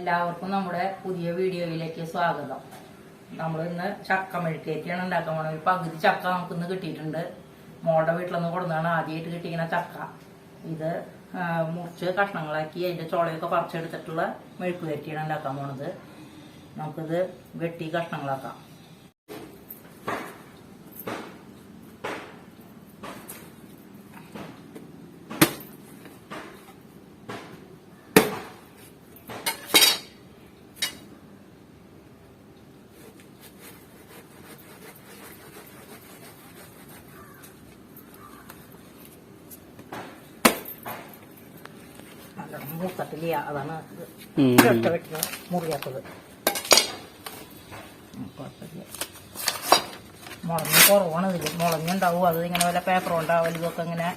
എല്ലാവർക്കും നമ്മുടെ പുതിയ വീഡിയോയിലേക്ക് സ്വാഗതം. നമ്മൾ ഇന്ന് ചക്ക മെഴുക്കേറ്റിയാണ് ഉണ്ടാക്കാൻ പോണത്. ഒരു പകുതി ചക്ക നമുക്ക് ഇന്ന് കിട്ടിയിട്ടുണ്ട്. മോളുടെ വീട്ടിൽ നിന്ന് കൊടുന്നതാണ് ആദ്യമായിട്ട് കിട്ടിയിരിക്കുന്ന ചക്ക. ഇത് മുറിച്ച് കഷ്ണങ്ങളാക്കി അതിന്റെ ചോളയൊക്കെ പറിച്ചെടുത്തിട്ടുള്ള മെഴുക്കുകയറ്റിയാണ് ഉണ്ടാക്കാൻ പോണത്. നമുക്കിത് വെട്ടി കഷ്ണങ്ങളാക്കാം. മൂക്കത്തില്ല അതാണ് ഒറ്റ വെട്ടിന് മുറിയാത്തത്. കുഴപ്പമില്ല. മുളഞ്ഞ് കുറവാണ് ഇതിൽ മുളഞ്ഞുണ്ടാവും അത് ഇങ്ങനെ വല്ല പേപ്പർ ഉണ്ടാവും ഇതൊക്കെ ഇങ്ങനെ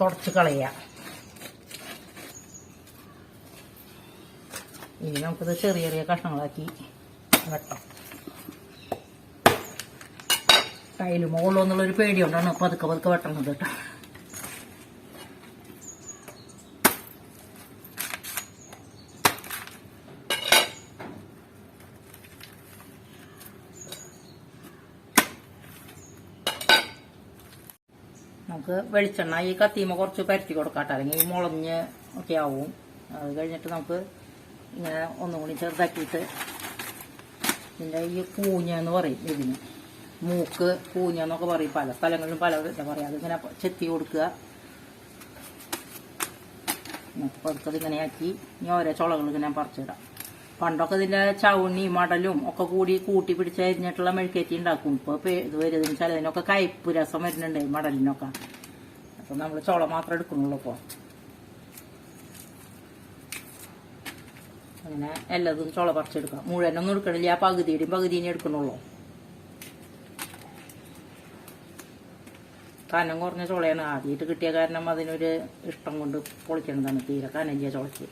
തുടച്ച് കളയുക ഇനി നമുക്കിത് ചെറിയ ചെറിയ കഷ്ണങ്ങളാക്കി വെട്ടാം. ടൈൽ മുകളിലോ എന്നുള്ളൊരു പേടിയുണ്ടാണ്. പതുക്കെ പതുക്കെ വെട്ടണത് കേട്ടോ. നമുക്ക് വെളിച്ചെണ്ണ ഈ കത്തിയുമ്മ കുറച്ച് പരത്തി കൊടുക്കാട്ടോ. അല്ലെങ്കിൽ മുളഞ്ഞ് ഒക്കെ ആവും. അത് കഴിഞ്ഞിട്ട് നമുക്ക് ഇങ്ങനെ ഒന്നും കൂടി ചെറുതാക്കിയിട്ട് ഇതിന്റെ ഈ കൂഞ്ഞ എന്ന് പറയും ഇതിന്. മൂക്ക് കൂഞ്ഞ എന്നൊക്കെ പറയും. പല സ്ഥലങ്ങളിലും പല പറയാം. അതിങ്ങനെ ചെത്തി കൊടുക്കുക. നമുക്ക് പതുക്കത് ഇങ്ങനെ ആക്കി. ഇനി ഓരോ ചുളകൾ ഇങ്ങനെ പറിച്ചിടാം. പണ്ടൊക്കെ ഇതിന്റെ ചവണി മടലും ഒക്കെ കൂടി കൂട്ടി പിടിച്ച് അരിഞ്ഞിട്ടുള്ള മെഴുക്കേറ്റി ഉണ്ടാക്കും. ഇപ്പൊ ഇത് വരുന്ന വെച്ചാൽ അതിനൊക്കെ കയ്പ് രസം വരുന്നുണ്ട് മടലിനൊക്കെ. അപ്പൊ നമ്മൾ ചോളം മാത്രം എടുക്കണുള്ളൂ ഇപ്പൊ. അങ്ങനെ എല്ലാതും ചോള പറിച്ചെടുക്കാം. മുഴുവനൊന്നും എടുക്കണില്ല. ആ പകുതിയുടെയും പകുതിനെ എടുക്കണുള്ളൂ കനം കുറഞ്ഞ ചോളയാണ്. ആദ്യമായിട്ട് കിട്ടിയ കാരണം അതിനൊരു ഇഷ്ടം കൊണ്ട് പൊളിക്കണതാണ്. തീരെ കനഞ്ചിയ ചുളയ്ക്ക്.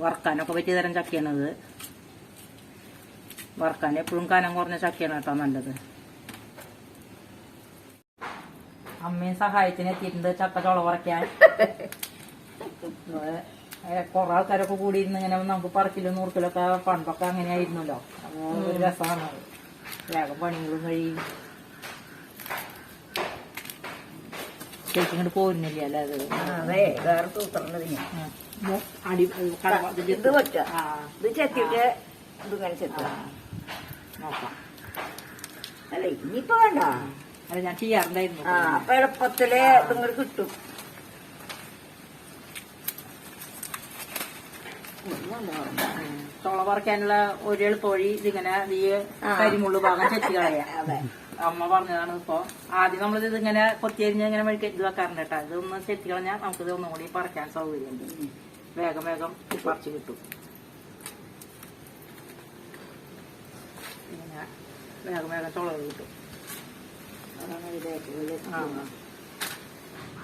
വറുക്കാനൊക്കെ പറ്റിയ തരം ചക്കയാണത്. വറുക്കാൻ എപ്പോഴും കനം കുറഞ്ഞ ചക്കയാണ് കേട്ടോ നല്ലത്. അമ്മയും സഹായത്തിന് എത്തിയിട്ടുണ്ട് ചക്ക ചുള പറിക്കാൻ കുറെ ആൾക്കാരൊക്കെ കൂടി ഇരുന്ന് ഇങ്ങനെ നമുക്ക് പറക്കിലും നൂർക്കിലൊക്കെ പണ്ടൊക്കെ അങ്ങനെയായിരുന്നല്ലോ. ഒരു രസമാണ്. വേഗം പണികളും കഴിയും. ശരിക്കും ഇങ്ങോട്ട് പോരുന്നില്ല അല്ലേ അത് വേറെ തൂത്തുള്ളത് ഞാൻ അടി ഇത് പറ്റ ഇത് ചെത്തിട്ട് ഇത് ഇങ്ങനെ ചെത്തുക. നോക്കാം. അല്ല ഇനിയിപ്പോ വേണ്ട. അല്ല ഞാൻ ചെയ്യാറുണ്ടായിരുന്നു. ആ അപ്പൊ എളുപ്പത്തിൽ ഇതിങ്ങോട്ട് കിട്ടും. തുള പറിക്കാനുള്ള ഒരു എളുപ്പ വഴി ഇതിങ്ങനെ ഈ. കരിമുള്ളു ഭാഗം ചെത്തി കളയാ. അതെ. അമ്മ പറഞ്ഞതാണ് ഇപ്പൊ. ആദ്യം നമ്മളിത് ഇങ്ങനെ കൊത്തിയരിഞ്ഞ് ഇങ്ങനെ വഴിക്ക് ഇത് വെക്കാറുണ്ട് കേട്ടോ. ഇതൊന്ന് ചെത്തി കളഞ്ഞാൽ നമുക്കിത് ഒന്നുകൂടി പറിക്കാൻ സൗകര്യമുണ്ട് വേഗം വേഗം പറിച്ച് കിട്ടും. ഇങ്ങനെ വേഗം വേഗം ചുളവ് കിട്ടും.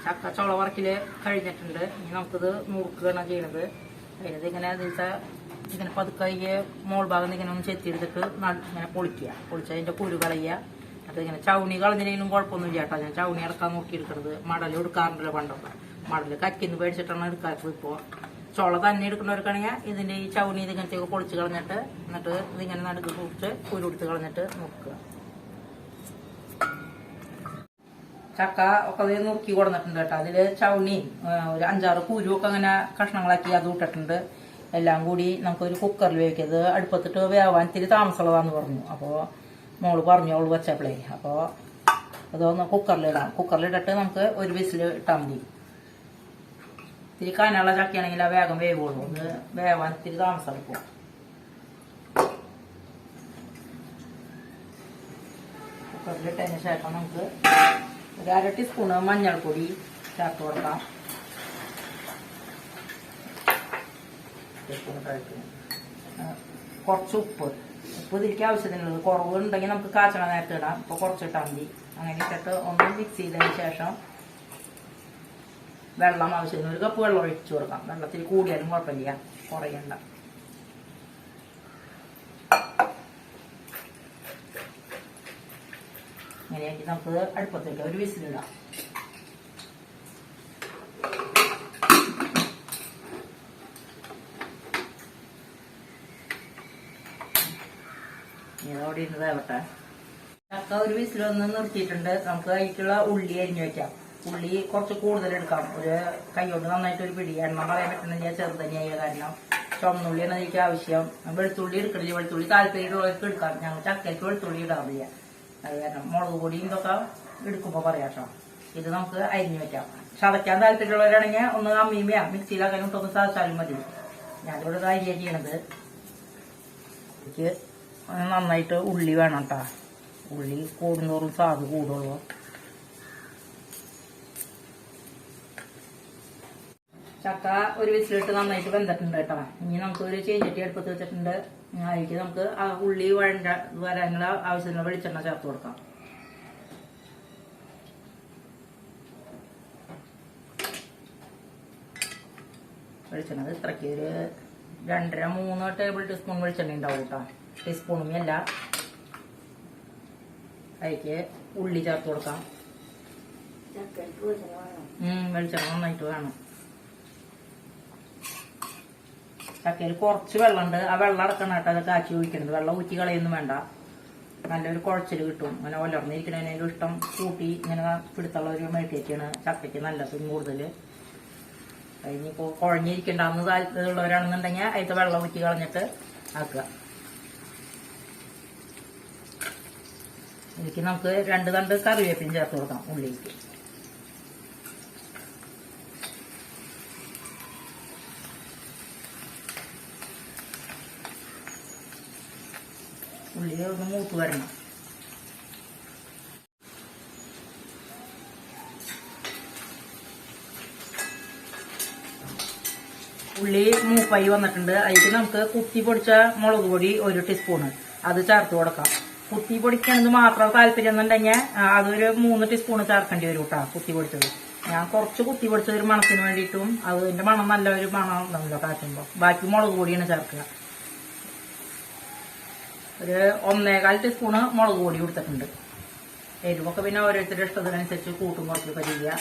ചക്ക ചോള വറക്കിൽ കഴിഞ്ഞിട്ടുണ്ട്. ഇനി നമുക്കിത് നുറുക്കുകയാണ് ചെയ്യണത് അതിനത് ഇങ്ങനെ ദിവസം ഇങ്ങനെ പതുക്കെ മോൾ ഭാഗം ഇങ്ങനെ ഒന്ന് ചെത്തിയെടുത്തിട്ട് ഇങ്ങനെ പൊളിക്കുക. പൊളിച്ച് കുരു കളയുക. എന്നിട്ട് ഇങ്ങനെ ചൗണി കളഞ്ഞില്ലെങ്കിലും കുഴപ്പമൊന്നുമില്ല ചേട്ടാ ഞാൻ ചൗണി ഇറക്കാൻ നോക്കി എടുക്കുന്നത് മടൽ എടുക്കാറുണ്ടല്ലോ പണ്ടൊക്കെ. മടൽ കക്കിന്ന് പേടിച്ചിട്ടാണ് എടുക്കാത്തത് ഇപ്പോൾ ചോള തന്നെ എടുക്കുന്നവർക്കാണെങ്കിൽ ഇതിന്റെ ഈ ചൗണി ഇതിങ്ങനത്തെ പൊളിച്ച് കളഞ്ഞിട്ട് എന്നിട്ട് ഇതിങ്ങനെ നടുക്ക് കുറിച്ച് കുരുടുത്ത് കളഞ്ഞിട്ട് നോക്കുക ചക്ക ഒക്കെ അതിൽ നുറുക്കി കൊടുന്നിട്ടുണ്ട് കേട്ടോ. അതിൽ ചൗണി ഒരു അഞ്ചാറ് കുരു ഒക്കെ അങ്ങനെ കഷ്ണങ്ങളാക്കി അത് ഇട്ടിട്ടുണ്ട്. എല്ലാം കൂടി നമുക്കൊരു കുക്കറിൽ വേവിക്കത് അടുപ്പത്തിട്ട് വേവാൻ ഇത്തിരി താമസമുള്ളതാന്ന് പറഞ്ഞു. അപ്പോൾ മോൾ ഓൾ വെച്ചപ്പോളേ. അപ്പോൾ അതൊന്ന് കുക്കറിലിടാം. കുക്കറിലിട്ടിട്ട് നമുക്ക് ഒരു വിസിൽ ഇട്ടാൽ മതി. ഇത്തിരി കനുള്ള ചക്കയാണെങ്കിൽ ആ വേഗം വേവുള്ളൂ. ഇത് വേവാൻ ഇത്തിരി താമസം എടുക്കും. കുക്കറിലിട്ടതിന് ശേഷം നമുക്ക് ഒരു അര ടീസ്പൂണ് മഞ്ഞൾപ്പൊടി ചേർത്ത് കൊടുക്കാം. കുറച്ചുപ്പ് ഉപ്പ് ഇതിലേക്ക് ആവശ്യത്തിനുള്ളത് കുറവ് ഉണ്ടെങ്കിൽ നമുക്ക് കാച്ചണ നേരത്തെ ഇടാം. ഇപ്പോൾ കുറച്ചിട്ടാൽ മതി. അങ്ങനെ ഇട്ടിട്ട് ഒന്ന് മിക്സ് ചെയ്തതിന് ശേഷം വെള്ളം ആവശ്യത്തിന് ഒരു കപ്പ് വെള്ളം ഒഴിച്ചു കൊടുക്കാം. വെള്ളത്തിൽ കൂടിയാലും കുഴപ്പമില്ല. കുറയണ്ട. ഇങ്ങനെയാക്കി നമുക്ക് അടുപ്പത്തേക്ക് ഒരു വിസിലിടാം. അവിടെ ഇരുന്ന് വേവട്ടെ ചക്ക ഒരു വിസിൽ ഒന്ന് നിർത്തിയിട്ടുണ്ട്. നമുക്ക് അതിലേക്കുള്ള ഉള്ളി അരിഞ്ഞു വെക്കാം. ഉള്ളി കുറച്ച് കൂടുതൽ എടുക്കാം. ഒരു കൈകൊണ്ട് നന്നായിട്ട് ഒരു പിടി. എണ്ണ പറയാൻ പറ്റുന്നില്ല ചെറുതന്നെയായ കാരണം എന്ന എനിക്ക് ആവശ്യം. വെളുത്തുള്ളി എടുക്കണില്ല വെളുത്തുള്ളി താല്പര്യമുള്ളവർക്ക് എടുക്കാം. ഞങ്ങൾ ചക്കയ്ക്ക് വെളുത്തുള്ളി ഇടാറില്ല. അത് കാരണം മുളക് പൊടിയും ഇതൊക്കെ എടുക്കുമ്പോൾ പറയാം കേട്ടോ. ഇത് നമുക്ക് അരിഞ്ഞു വെക്കാം. ചതയ്ക്കാൻ താല്പര്യമുള്ളവരാണെങ്കിൽ ഒന്ന് അമ്മീമയാ മിക്സിയിലാക്കാൻ ഇട്ടൊന്ന് സാധിച്ചാലും മതി. ഞാനിവിടെ ഇത് അരിയ ചെയ്യണത്. നന്നായിട്ട് ഉള്ളി വേണം കേട്ടോ ഉള്ളി കൂടുന്തോറും സ്വാദ് കൂടുള്ളൂ. ചക്ക ഒരു വിസിലിട്ട് നന്നായിട്ട് വെന്തിട്ടുണ്ട് കേട്ടോ. ഇനി നമുക്ക് ഒരു ചീഞ്ചട്ടി അടുപ്പത്ത് വെച്ചിട്ടുണ്ട്. അതിലേക്ക് നമുക്ക് ആ ഉള്ളി വഴണ്ട വരാനുള്ള ആവശ്യത്തിനുള്ള വെളിച്ചെണ്ണ ചേർത്ത് കൊടുക്കാം. വെളിച്ചെണ്ണ ഇത്രയ്ക്ക് ഒരു രണ്ടര മൂന്ന് ടേബിൾ ടീസ്പൂൺ വെളിച്ചെണ്ണ ഉണ്ടാവും കേട്ടോ ടീസ്പൂണും അല്ല അതിക്ക് ഉള്ളി ചേർത്ത് കൊടുക്കാം. വെളിച്ചെണ്ണ നന്നായിട്ട് വേണം. ചക്കയിൽ കുറച്ച് വെള്ളമുണ്ട്. ആ വെള്ളം അടക്കണം കേട്ടോ അത് കാച്ചി ഒഴിക്കണത് വെള്ളം ഊറ്റി കളയൊന്നും വേണ്ട. നല്ലൊരു കുഴച്ചിൽ കിട്ടും. അങ്ങനെ ഒലർന്നിരിക്കണതിനും ഇഷ്ടം കൂട്ടി ഇങ്ങനെ പിടുത്തുള്ള ഒരു മേട്ടിയൊക്കെയാണ് ചക്കയ്ക്ക് നല്ലത് കൂടുതൽ കഴിഞ്ഞിപ്പോ കുഴഞ്ഞിരിക്കണ്ടെന്ന് താല്പര്യമുള്ളവരാണെന്നുണ്ടെങ്കിൽ അതിൽ വെള്ളം ഊറ്റി കളഞ്ഞിട്ട് ആക്കുക. ഇതിലേക്ക് നമുക്ക് രണ്ട് തണ്ട് കറിവേപ്പിനും ചേർത്ത് കൊടുക്കാം ഉള്ളിലേക്ക്. ഉള്ളി ഒന്ന് മൂത്ത് വരണം. ഉള്ളി മൂപ്പായി വന്നിട്ടുണ്ട്. അതിലേക്ക് നമുക്ക് കുത്തി പൊടിച്ച മുളക് പൊടി ഒരു ടീസ്പൂണ്. അത് ചേർത്ത് കൊടുക്കാം. കുത്തി പൊടിക്കണത് മാത്രം താല്പര്യം എന്നുണ്ടെങ്കിൽ അതൊരു മൂന്ന് ടീസ്പൂൺ ചേർക്കേണ്ടി വരും കേട്ടോ കുത്തി പൊടിച്ചത്. ഞാൻ കുറച്ച് കുത്തി പൊടിച്ചത് ഒരു മണത്തിന് വേണ്ടിയിട്ടും അതിന്റെ മണം നല്ല ഒരു മണം ഉണ്ടാവില്ല കാച്ചുമ്പോൾ ബാക്കി മുളക് പൊടിയാണ് ചേർക്കുക. ഒരു ഒന്നേകാൽ ടീസ്പൂണ് മുളക് പൊടി കൊടുത്തിട്ടുണ്ട്. എരിവൊക്കെ പിന്നെ ഓരോരുത്തരുടെ ഇഷ്ടത്തിനനുസരിച്ച് കൂട്ടും കുറച്ചൊക്കെ ചെയ്യുക.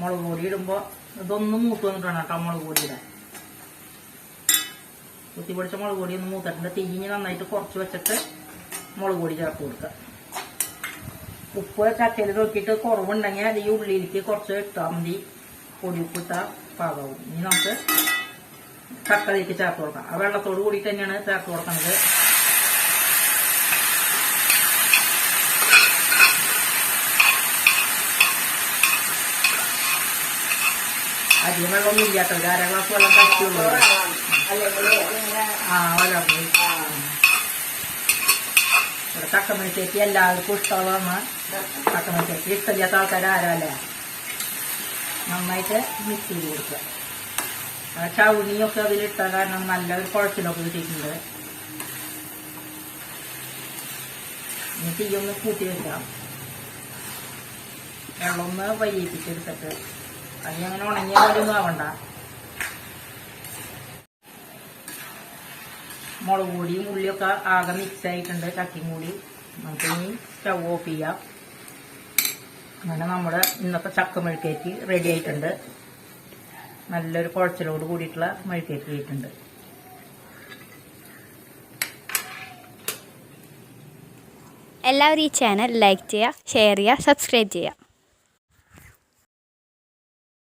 മുളക് പൊടി ഇടുമ്പോൾ ഇതൊന്നും മൂത്ത് വന്നിട്ടാണ് കേട്ടോ മുളക് പൊടിയുടെ. കുത്തി പൊടിച്ച മുളക് പൊടി ഒന്ന് മൂത്തിട്ടുണ്ട്. തീഞ്ഞ് നന്നായിട്ട് കുറച്ച് വെച്ചിട്ട് മുളക് പൊടി ചേർത്ത് കൊടുക്കുക. ഉപ്പ് ചക്കയിൽ നോക്കിയിട്ട് കുറവുണ്ടെങ്കിൽ ഈ ഉള്ളിയിലേക്ക് കുറച്ച് ഇട്ടാൽ മതി. പൊടി ഉപ്പ് ഇട്ടാൽ പാകവും. ഇനി നമുക്ക് ചക്കയിലേക്ക് ചേർത്ത് കൊടുക്കാം. ആ വെള്ളത്തോട് കൂടി തന്നെയാണ് ചേർത്ത് കൊടുക്കുന്നത്. അധികം വെള്ളമൊന്നും ഇല്ലാട്ടോ ഒരു അര ഗ്ലാസ് വെള്ളം കഴിച്ചുള്ളൂ ആ ഇവിടെ ചക്കമണിച്ചേക്ക് എല്ലാവർക്കും ഇഷ്ടമുള്ളതാണ്. ചേച്ചി ഇഷ്ടമില്ലാത്ത ആൾക്കാർ ആരാല്ലേ നന്നായിട്ട് മിക്സ് ചെയ്ത് കൊടുക്കുക. ആ ചൗണിയൊക്കെ അതിലിട്ട കാരണം നല്ലൊരു കുഴച്ചിലൊക്കെ കിട്ടിയിട്ടുണ്ട്. ഇനി തീയൊന്ന് കൂട്ടി വെക്കാം. വെള്ളം ഒന്ന് വയ്യിപ്പിച്ചെടുത്തിട്ട് അതിങ്ങനെ ഉണങ്ങിയ പോലെയൊന്നും ആവണ്ട. മുളക് പൊടിയും ഉള്ളിയൊക്കെ ആകെ മിക്സ് ആയിട്ടുണ്ട്. ചട്ടിയും കൂടി നമുക്ക് ഇനി സ്റ്റൗ ഓഫ് ചെയ്യാം. അങ്ങനെ നമ്മുടെ ഇന്നത്തെ ചക്ക മെഴുക്കേറ്റി റെഡി ആയിട്ടുണ്ട്. നല്ലൊരു കുഴച്ചിലോട് കൂടിയിട്ടുള്ള മെഴുക്കേറ്റി ആയിട്ടുണ്ട്. എല്ലാവരും ഈ ചാനൽ ലൈക്ക് ചെയ്യുക ഷെയർ ചെയ്യുക സബ്സ്ക്രൈബ് ചെയ്യുക.